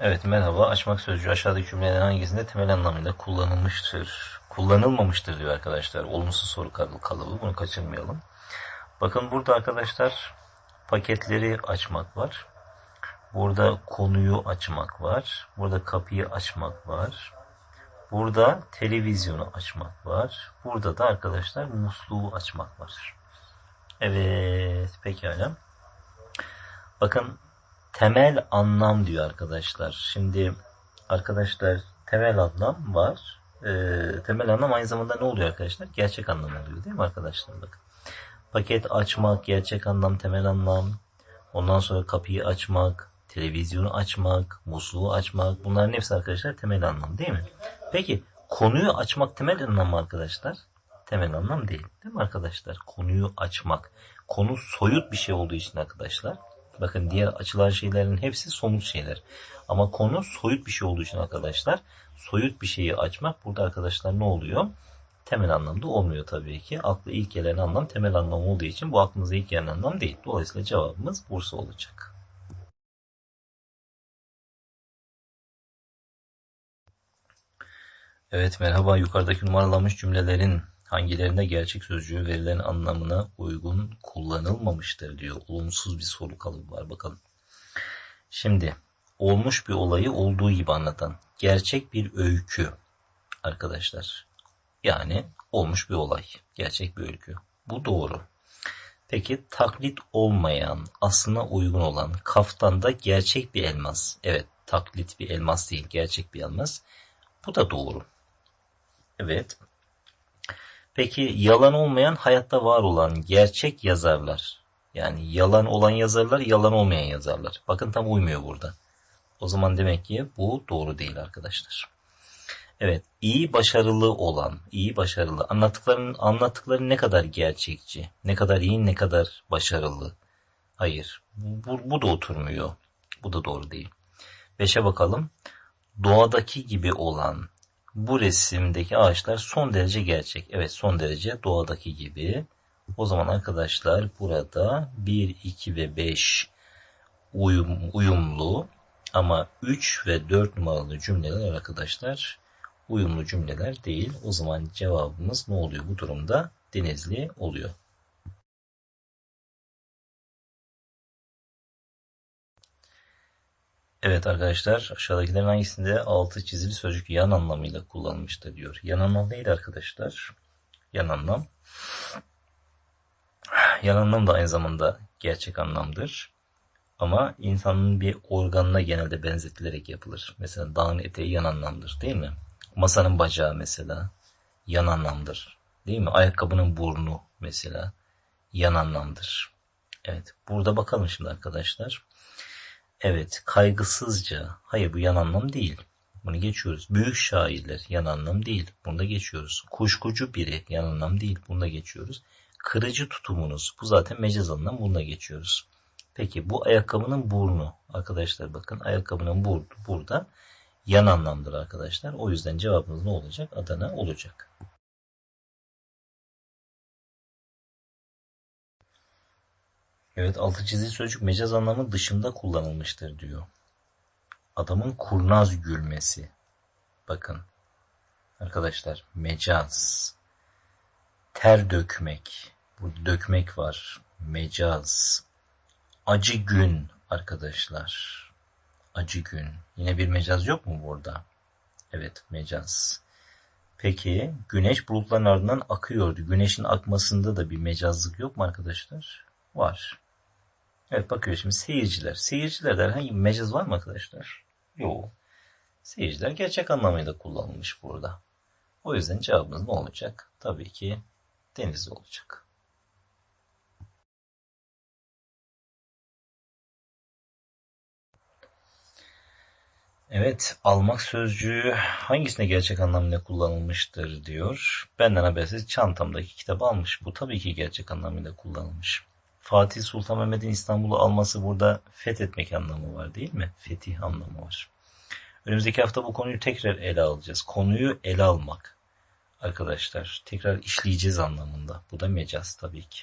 Evet merhaba. Açmak sözcüğü aşağıdaki cümlelerin hangisinde temel anlamıyla kullanılmıştır? Kullanılmamıştır diyor arkadaşlar. Olumsuz soru kal- kalıbı. Bunu kaçırmayalım. Bakın burada arkadaşlar paketleri açmak var. Burada konuyu açmak var. Burada kapıyı açmak var. Burada televizyonu açmak var. Burada da arkadaşlar musluğu açmak var. Evet pekala. Bakın temel anlam diyor arkadaşlar. Şimdi arkadaşlar temel anlam var. Ee, temel anlam aynı zamanda ne oluyor arkadaşlar? Gerçek anlam oluyor değil mi arkadaşlar? Bakın. Paket açmak, gerçek anlam, temel anlam. Ondan sonra kapıyı açmak, televizyonu açmak, musluğu açmak. Bunların hepsi arkadaşlar temel anlam değil mi? Peki konuyu açmak temel anlam mı arkadaşlar? Temel anlam değil. Değil mi arkadaşlar? Konuyu açmak. Konu soyut bir şey olduğu için arkadaşlar. Bakın diğer açılan şeylerin hepsi somut şeyler. Ama konu soyut bir şey olduğu için arkadaşlar. Soyut bir şeyi açmak burada arkadaşlar ne oluyor? Temel anlamda olmuyor tabii ki. Aklı ilk gelen anlam temel anlam olduğu için bu aklımıza ilk gelen anlam değil. Dolayısıyla cevabımız Bursa olacak. Evet merhaba yukarıdaki numaralanmış cümlelerin hangilerinde gerçek sözcüğü verilen anlamına uygun kullanılmamıştır diyor. Olumsuz bir soru kalıbı var bakalım. Şimdi olmuş bir olayı olduğu gibi anlatan gerçek bir öykü arkadaşlar. Yani olmuş bir olay, gerçek bir öykü. Bu doğru. Peki taklit olmayan, aslına uygun olan kaftanda gerçek bir elmas. Evet, taklit bir elmas değil, gerçek bir elmas. Bu da doğru. Evet. Peki yalan olmayan hayatta var olan gerçek yazarlar. Yani yalan olan yazarlar, yalan olmayan yazarlar. Bakın tam uymuyor burada. O zaman demek ki bu doğru değil arkadaşlar. Evet, iyi başarılı olan, iyi başarılı. Anlattıkların anlattıkları ne kadar gerçekçi, ne kadar iyi, ne kadar başarılı. Hayır, bu, bu da oturmuyor. Bu da doğru değil. Beşe bakalım. Doğadaki gibi olan, bu resimdeki ağaçlar son derece gerçek. Evet son derece doğadaki gibi. O zaman arkadaşlar burada 1, 2 ve 5 uyum, uyumlu ama 3 ve 4 numaralı cümleler arkadaşlar uyumlu cümleler değil. O zaman cevabımız ne oluyor bu durumda? Denizli oluyor. Evet arkadaşlar aşağıdakilerin hangisinde altı çizili sözcük yan anlamıyla kullanılmıştır diyor. Yan anlam neydi arkadaşlar? Yan anlam. Yan anlam da aynı zamanda gerçek anlamdır. Ama insanın bir organına genelde benzetilerek yapılır. Mesela dağın eteği yan anlamdır değil mi? Masanın bacağı mesela yan anlamdır. Değil mi? Ayakkabının burnu mesela yan anlamdır. Evet burada bakalım şimdi arkadaşlar. Evet, kaygısızca. Hayır bu yan anlam değil. Bunu geçiyoruz. Büyük şairler yan anlam değil. Bunu da geçiyoruz. Kuşkucu biri yan anlam değil. Bunu da geçiyoruz. Kırıcı tutumunuz. Bu zaten mecaz anlam. Bunu da geçiyoruz. Peki bu ayakkabının burnu. Arkadaşlar bakın ayakkabının burnu burada yan anlamdır arkadaşlar. O yüzden cevabımız ne olacak? Adana olacak. Evet altı çizili sözcük mecaz anlamı dışında kullanılmıştır diyor. Adamın kurnaz gülmesi. Bakın arkadaşlar mecaz. Ter dökmek. Burada dökmek var. Mecaz. Acı gün arkadaşlar. Acı gün. Yine bir mecaz yok mu burada? Evet mecaz. Peki güneş bulutların ardından akıyordu. Güneşin akmasında da bir mecazlık yok mu arkadaşlar? Var. Evet bakıyor şimdi seyirciler. Seyircilerde herhangi bir mecaz var mı arkadaşlar? Yok. Seyirciler gerçek anlamıyla kullanılmış burada. O yüzden cevabımız ne olacak? Tabii ki denizli olacak. Evet, almak sözcüğü hangisine gerçek anlamıyla kullanılmıştır diyor. Benden habersiz çantamdaki kitabı almış. Bu tabii ki gerçek anlamıyla kullanılmış. Fatih Sultan Mehmet'in İstanbul'u alması burada fethetmek anlamı var değil mi? Fetih anlamı var. Önümüzdeki hafta bu konuyu tekrar ele alacağız. Konuyu ele almak. Arkadaşlar tekrar işleyeceğiz anlamında. Bu da mecaz tabii ki.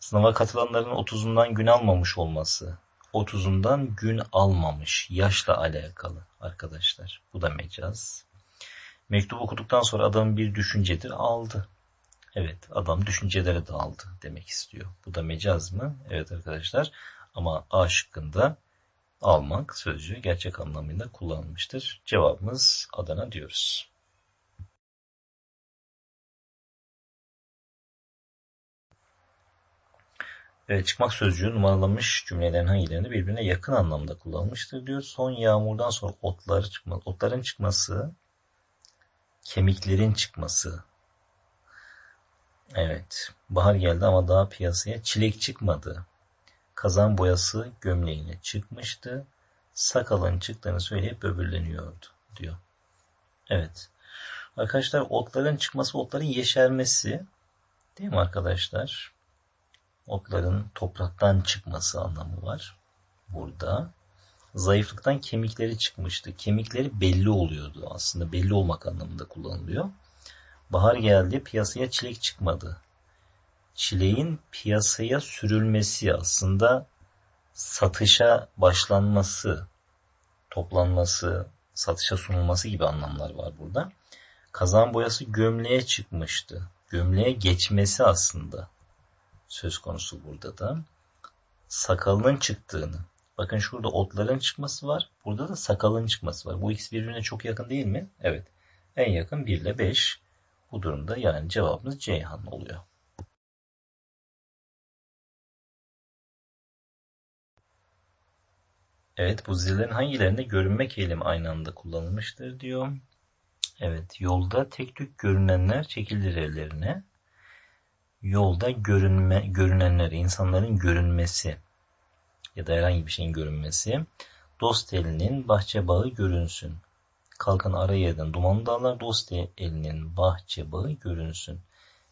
Sınava katılanların 30'undan gün almamış olması. 30'undan gün almamış. Yaşla alakalı arkadaşlar. Bu da mecaz. Mektup okuduktan sonra adamın bir düşüncedir aldı. Evet adam düşüncelere daldı demek istiyor. Bu da mecaz mı? Evet arkadaşlar. Ama A şıkkında almak sözcüğü gerçek anlamıyla kullanılmıştır. Cevabımız Adana diyoruz. Evet, çıkmak sözcüğü numaralanmış cümlelerin hangilerinde birbirine yakın anlamda kullanılmıştır diyor. Son yağmurdan sonra otlar çıkma, otların çıkması, kemiklerin çıkması. Evet, bahar geldi ama daha piyasaya çilek çıkmadı. Kazan boyası gömleğine çıkmıştı. Sakalın çıktığını söyleyip böbürleniyordu diyor. Evet. Arkadaşlar otların çıkması, otların yeşermesi değil mi arkadaşlar? Otların topraktan çıkması anlamı var burada. Zayıflıktan kemikleri çıkmıştı. Kemikleri belli oluyordu aslında. Belli olmak anlamında kullanılıyor. Bahar geldi piyasaya çilek çıkmadı. Çileğin piyasaya sürülmesi aslında satışa başlanması, toplanması, satışa sunulması gibi anlamlar var burada. Kazan boyası gömleğe çıkmıştı. Gömleğe geçmesi aslında söz konusu burada da. Sakalının çıktığını. Bakın şurada otların çıkması var. Burada da sakalın çıkması var. Bu ikisi birbirine çok yakın değil mi? Evet. En yakın 1 ile 5. Bu durumda yani cevabımız Ceyhan oluyor. Evet bu zillerin hangilerinde görünmek eylemi aynı anda kullanılmıştır diyor. Evet yolda tek tük görünenler çekilir evlerine. Yolda görünme, görünenleri, insanların görünmesi ya da herhangi bir şeyin görünmesi. Dost elinin bahçe bağı görünsün. Kalkan ara yerden dumanlı dağlar dost elinin bahçe bağı görünsün.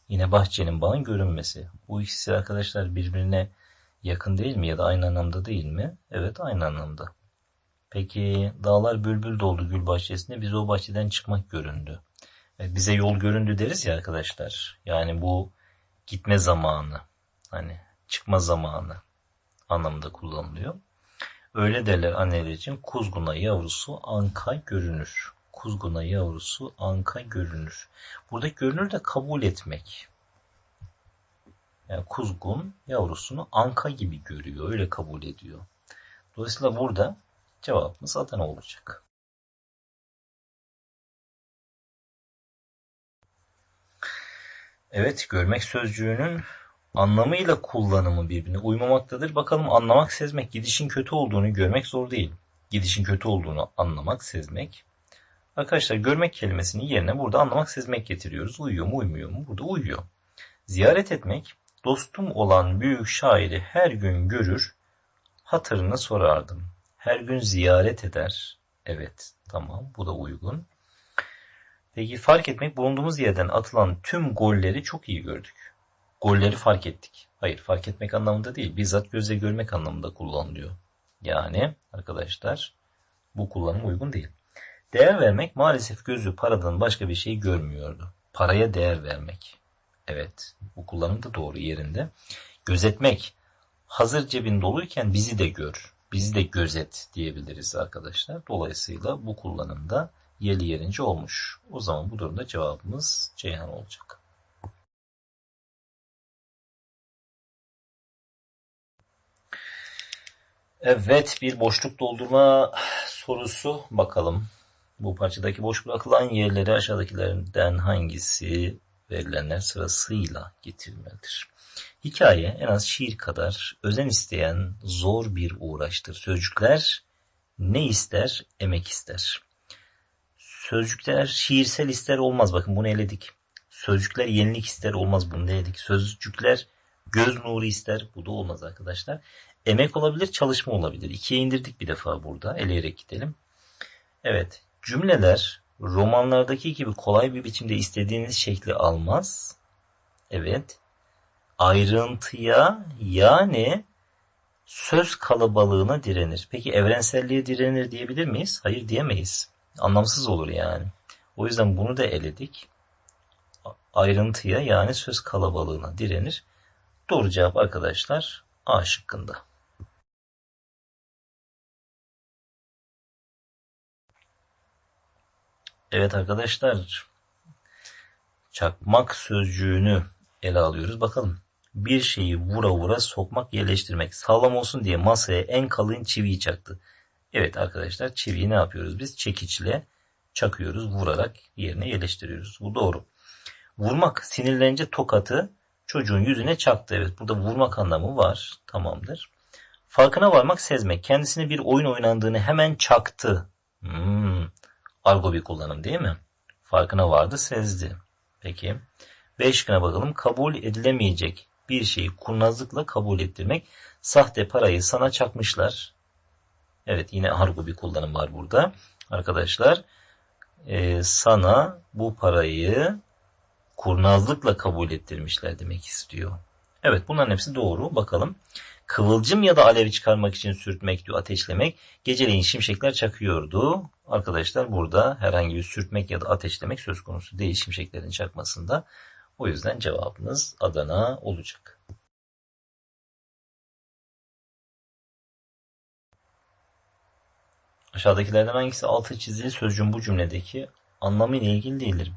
Yine bahçenin bağın görünmesi. Bu ikisi arkadaşlar birbirine yakın değil mi ya da aynı anlamda değil mi? Evet aynı anlamda. Peki dağlar bülbül doldu gül bahçesinde biz o bahçeden çıkmak göründü. E, bize yol göründü deriz ya arkadaşlar. Yani bu gitme zamanı hani çıkma zamanı anlamında kullanılıyor. Öyle derler anneler için kuzguna yavrusu anka görünür. Kuzguna yavrusu anka görünür. Burada görünür de kabul etmek. Yani kuzgun yavrusunu anka gibi görüyor, öyle kabul ediyor. Dolayısıyla burada cevabımız Adana olacak. Evet, görmek sözcüğünün anlamıyla kullanımı birbirine uymamaktadır. Bakalım anlamak, sezmek, gidişin kötü olduğunu görmek zor değil. Gidişin kötü olduğunu anlamak, sezmek. Arkadaşlar görmek kelimesinin yerine burada anlamak, sezmek getiriyoruz. Uyuyor mu, uymuyor mu? Burada uyuyor. Ziyaret etmek, dostum olan büyük şairi her gün görür, hatırını sorardım. Her gün ziyaret eder. Evet, tamam, bu da uygun. Peki fark etmek bulunduğumuz yerden atılan tüm golleri çok iyi gördük. Golleri fark ettik. Hayır fark etmek anlamında değil. Bizzat gözle görmek anlamında kullanılıyor. Yani arkadaşlar bu kullanım uygun değil. Değer vermek maalesef gözü paradan başka bir şey görmüyordu. Paraya değer vermek. Evet bu kullanım da doğru yerinde. Gözetmek. Hazır cebin doluyken bizi de gör. Bizi de gözet diyebiliriz arkadaşlar. Dolayısıyla bu kullanımda yerli yerince olmuş. O zaman bu durumda cevabımız Ceyhan olacak. Evet bir boşluk doldurma sorusu bakalım. Bu parçadaki boş bırakılan yerleri aşağıdakilerden hangisi verilenler sırasıyla getirilmelidir? Hikaye en az şiir kadar özen isteyen zor bir uğraştır. Sözcükler ne ister? Emek ister. Sözcükler şiirsel ister olmaz. Bakın bunu eledik. Sözcükler yenilik ister olmaz. Bunu eledik. Sözcükler göz nuru ister. Bu da olmaz arkadaşlar. Emek olabilir, çalışma olabilir. İkiye indirdik bir defa burada. Eleyerek gidelim. Evet. Cümleler romanlardaki gibi kolay bir biçimde istediğiniz şekli almaz. Evet. Ayrıntıya yani söz kalabalığına direnir. Peki evrenselliğe direnir diyebilir miyiz? Hayır diyemeyiz. Anlamsız olur yani. O yüzden bunu da eledik. Ayrıntıya yani söz kalabalığına direnir. Doğru cevap arkadaşlar A şıkkında. Evet arkadaşlar. Çakmak sözcüğünü ele alıyoruz. Bakalım. Bir şeyi vura vura sokmak, yerleştirmek. Sağlam olsun diye masaya en kalın çiviyi çaktı. Evet arkadaşlar çiviyi ne yapıyoruz biz? Çekiçle çakıyoruz, vurarak yerine yerleştiriyoruz. Bu doğru. Vurmak sinirlenince tokatı çocuğun yüzüne çaktı. Evet burada vurmak anlamı var. Tamamdır. Farkına varmak sezmek. Kendisine bir oyun oynandığını hemen çaktı. Hmm, argo bir kullanım değil mi? Farkına vardı sezdi. Peki. B şıkkına bakalım. Kabul edilemeyecek bir şeyi kurnazlıkla kabul ettirmek. Sahte parayı sana çakmışlar. Evet yine argo bir kullanım var burada. Arkadaşlar e, sana bu parayı kurnazlıkla kabul ettirmişler demek istiyor. Evet bunların hepsi doğru. Bakalım. Kıvılcım ya da alevi çıkarmak için sürtmek diyor, ateşlemek. Geceleyin şimşekler çakıyordu. Arkadaşlar burada herhangi bir sürtmek ya da ateşlemek söz konusu değil şimşeklerin çakmasında. O yüzden cevabımız Adana olacak. Aşağıdakilerden hangisi altı çizili sözcüğün bu cümledeki anlamı ile ilgili değildir?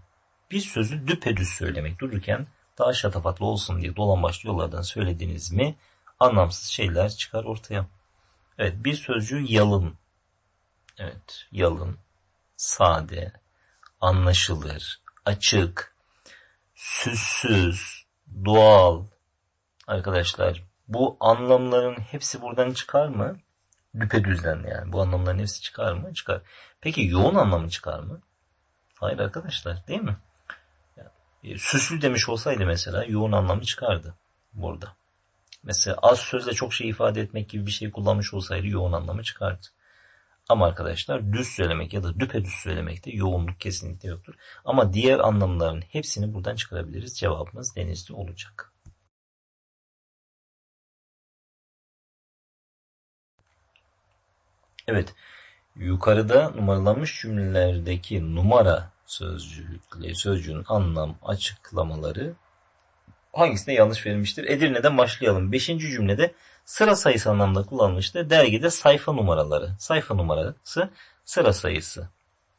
Bir sözü düpedüz söylemek dururken daha şatafatlı olsun diye dolan başlı yollardan söylediğiniz mi anlamsız şeyler çıkar ortaya. Evet bir sözcüğü yalın. Evet yalın, sade, anlaşılır, açık, süssüz, doğal. Arkadaşlar bu anlamların hepsi buradan çıkar mı? Düpedüzden yani. Bu anlamların hepsi çıkar mı? Çıkar. Peki yoğun anlamı çıkar mı? Hayır arkadaşlar değil mi? Yani, süslü demiş olsaydı mesela yoğun anlamı çıkardı burada. Mesela az sözle çok şey ifade etmek gibi bir şey kullanmış olsaydı yoğun anlamı çıkardı. Ama arkadaşlar düz söylemek ya da düpedüz söylemekte yoğunluk kesinlikle yoktur. Ama diğer anlamların hepsini buradan çıkarabiliriz. Cevabımız denizli olacak. Evet. Yukarıda numaralanmış cümlelerdeki numara sözcüğü, sözcüğün anlam açıklamaları hangisinde yanlış verilmiştir? Edirne'den başlayalım. Beşinci cümlede sıra sayısı anlamda kullanılmıştır. Dergide sayfa numaraları. Sayfa numarası sıra sayısı.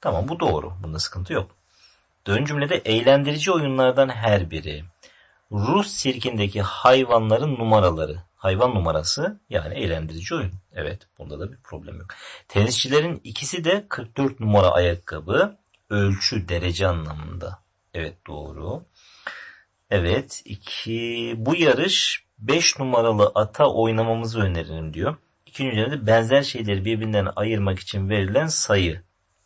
Tamam bu doğru. Bunda sıkıntı yok. Dördüncü cümlede eğlendirici oyunlardan her biri. Rus sirkindeki hayvanların numaraları. Hayvan numarası yani eğlendirici oyun. Evet bunda da bir problem yok. Tenisçilerin ikisi de 44 numara ayakkabı. Ölçü derece anlamında. Evet doğru. Evet. iki bu yarış 5 numaralı ata oynamamızı öneririm diyor. İkinci cümlede benzer şeyleri birbirinden ayırmak için verilen sayı.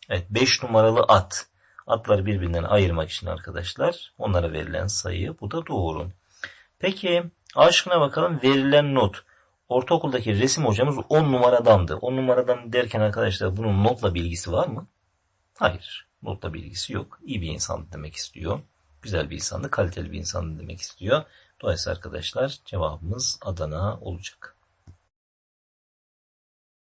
Evet 5 numaralı at. Atları birbirinden ayırmak için arkadaşlar onlara verilen sayı. Bu da doğru. Peki aşkına bakalım verilen not. Ortaokuldaki resim hocamız 10 numaradandı. 10 numaradan derken arkadaşlar bunun notla bilgisi var mı? Hayır. Notla bilgisi yok. İyi bir insan demek istiyor. Güzel bir insandı, kaliteli bir insandı demek istiyor. Dolayısıyla arkadaşlar cevabımız Adana olacak.